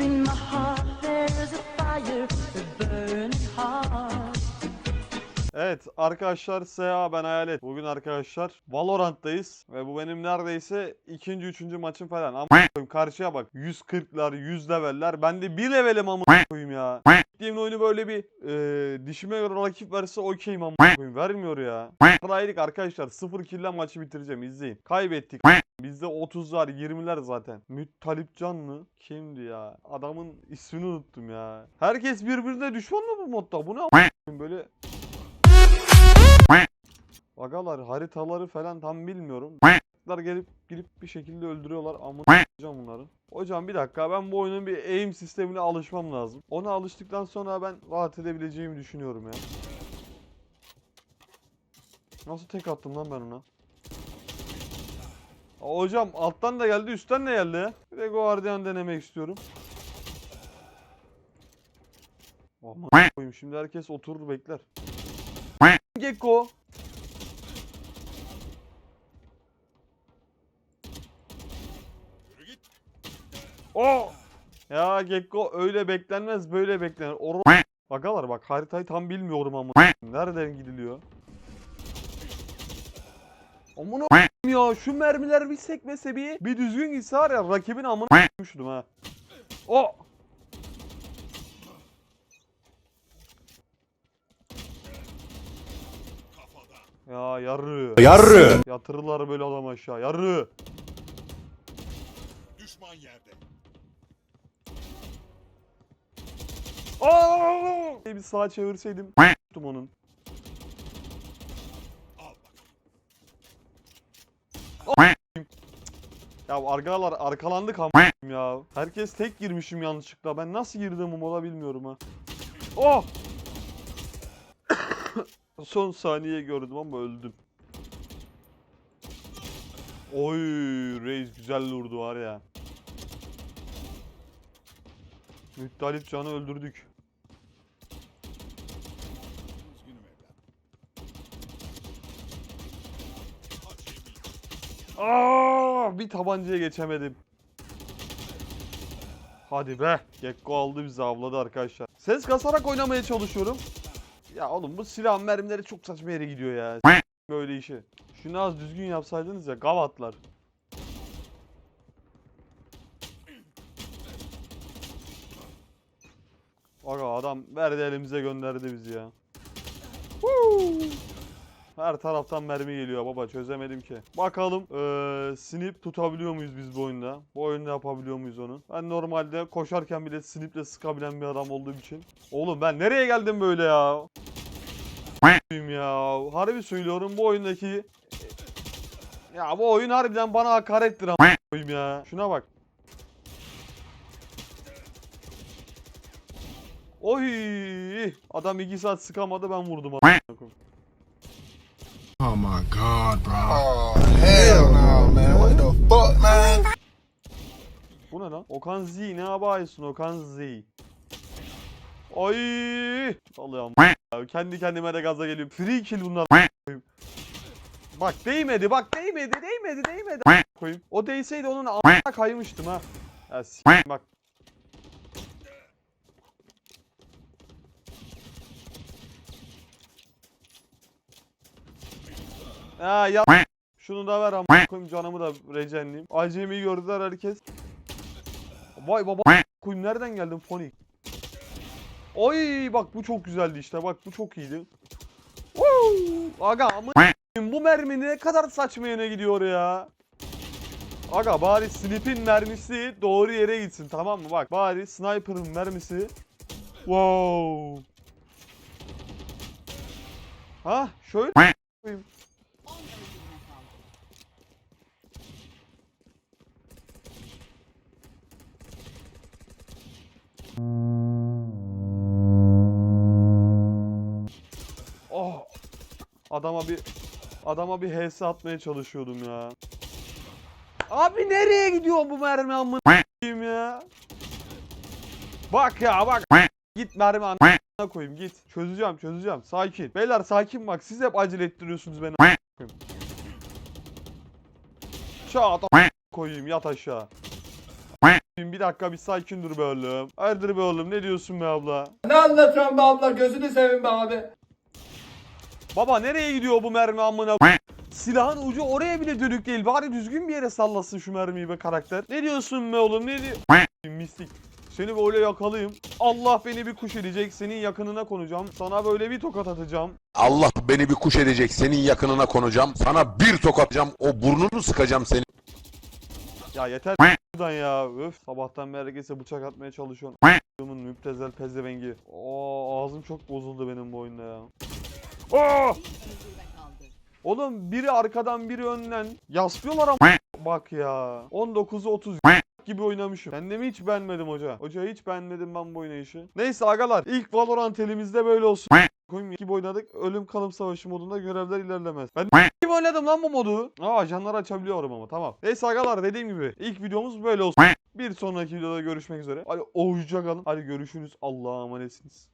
in my heart there's a fire, a burning heart. Evet arkadaşlar SA ben Hayalet. Bugün arkadaşlar Valorant'tayız ve bu benim neredeyse ikinci üçüncü maçım falan. Ama koyayım karşıya bak 140'lar 100 leveller ben de 1 levelim ama koyayım ya. Gittiğim oyunu böyle bir e, dişime göre rakip verse okeyim ama koyayım vermiyor ya. Raylık arkadaşlar 0 kill'le maçı bitireceğim izleyin. Kaybettik. Bizde 30'lar 20'ler zaten. Müttalip Can mı? Kimdi ya? Adamın ismini unuttum ya. Herkes birbirine düşman mı bu modda? Bu ne böyle Agalar haritaları falan tam bilmiyorum. Bunlar gelip girip bir şekilde öldürüyorlar ama hocam bunları. Hocam bir dakika ben bu oyunun bir aim sistemine alışmam lazım. Ona alıştıktan sonra ben rahat edebileceğimi düşünüyorum ya. Nasıl tek attım lan ben ona? Hocam alttan da geldi üstten de geldi. Bir de Guardian denemek istiyorum. Aman koyayım şimdi herkes oturur bekler. Gekko. O. Ya Gekko öyle beklenmez böyle beklenir. Oro Bakalar bak haritayı tam bilmiyorum ama nereden gidiliyor? Amına ya şu mermiler bir sekmese bir bir düzgün gitse var ya rakibin amına koymuştum ha. O. Ya yarı. Yarrı. Yatırırlar böyle adam aşağı. Yarı. Düşman yerde. Aa! Bir sağa çevirseydim tuttum onun. Al bak. Ya arkalar arkalandık ama ya. Herkes tek girmişim yanlışlıkla. Ben nasıl girdim bu moda bilmiyorum ha. Oh! Son saniye gördüm ama öldüm. Oy reis güzel vurdu var ya. Müttalip canı öldürdük. Aa, bir tabancaya geçemedim. Hadi be. Gekko aldı bizi avladı arkadaşlar. Ses kasarak oynamaya çalışıyorum. Ya oğlum bu silah mermileri çok saçma yere gidiyor ya. Böyle işi. Şunu az düzgün yapsaydınız ya gavatlar. Aga adam verdi elimize gönderdi bizi ya. Woo! Her taraftan mermi geliyor baba çözemedim ki. Bakalım eee snip tutabiliyor muyuz biz bu oyunda? Bu oyunda yapabiliyor muyuz onu? Ben normalde koşarken bile sniple sıkabilen bir adam olduğum için. Oğlum ben nereye geldim böyle ya? ya. Harbi söylüyorum bu oyundaki ya bu oyun harbiden bana hakarettir ama ya. Şuna bak. Oy! Adam 2 saat sıkamadı ben vurdum. Oh my god, bro. Oh hell no, man! What the fuck, man? Bu ne lan? Okan Z ne yapıyorsun Okan Z? Ay! Ya, Kendi kendime de gaza geliyorum. Free kill bunlar. Bak değmedi bak değmedi değmedi değmedi koyayım. O değseydi onun a**ına kaymıştım ha. Ya s- bak. Ha ya şunu da ver ama koyayım canımı da recenleyeyim. Acemi gördüler herkes. Vay baba koyayım nereden geldin Fonik? Oy bak bu çok güzeldi işte bak bu çok iyiydi. Woo! Aga ama bu mermi ne kadar saçma yöne gidiyor ya. Aga bari snip'in mermisi doğru yere gitsin tamam mı? Bak bari sniper'ın mermisi. Wow. Ha şöyle koyayım. Adama bir adama bir HS atmaya çalışıyordum ya. Abi nereye gidiyor bu mermi amına koyayım ya? Bak ya bak. Git mermi amına koyayım git. Çözeceğim çözeceğim. Sakin. Beyler sakin bak. Siz hep acele ettiriyorsunuz beni. amına koyayım. Şat a- koyayım yat aşağı. Bir dakika bir sakin dur be oğlum. Hayırdır be oğlum ne diyorsun be abla? Ne anlatıyorsun be abla gözünü seveyim be abi. Baba nereye gidiyor bu mermi amına Silahın ucu oraya bile dönük değil. Bari düzgün bir yere sallasın şu mermiyi be karakter. Ne diyorsun be oğlum ne diyor? Mistik. Seni böyle yakalayayım. Allah beni bir kuş edecek. Senin yakınına konacağım. Sana böyle bir tokat atacağım. Allah beni bir kuş edecek. Senin yakınına konacağım. Sana bir tokat atacağım. O burnunu sıkacağım seni. Ya yeter buradan ya. Öf. Sabahtan beri herkese bıçak atmaya çalışıyorsun. Müptezel pezevengi. Oo ağzım çok bozuldu benim bu oyunda ya. Aa! Oğlum biri arkadan biri önden yaslıyorlar ama bak ya. 19'u 30 gibi oynamışım. Kendimi hiç beğenmedim hoca. Hoca hiç beğenmedim ben bu oynayışı. Neyse agalar ilk Valorant elimizde böyle olsun. Koyayım gibi oynadık. Ölüm kalım savaşı modunda görevler ilerlemez. Ben gibi oynadım lan bu modu. Aa ajanları açabiliyorum ama tamam. Neyse agalar dediğim gibi ilk videomuz böyle olsun. Bir sonraki videoda görüşmek üzere. Hadi hoşça kalın. Hadi görüşürüz. Allah'a emanetsiniz.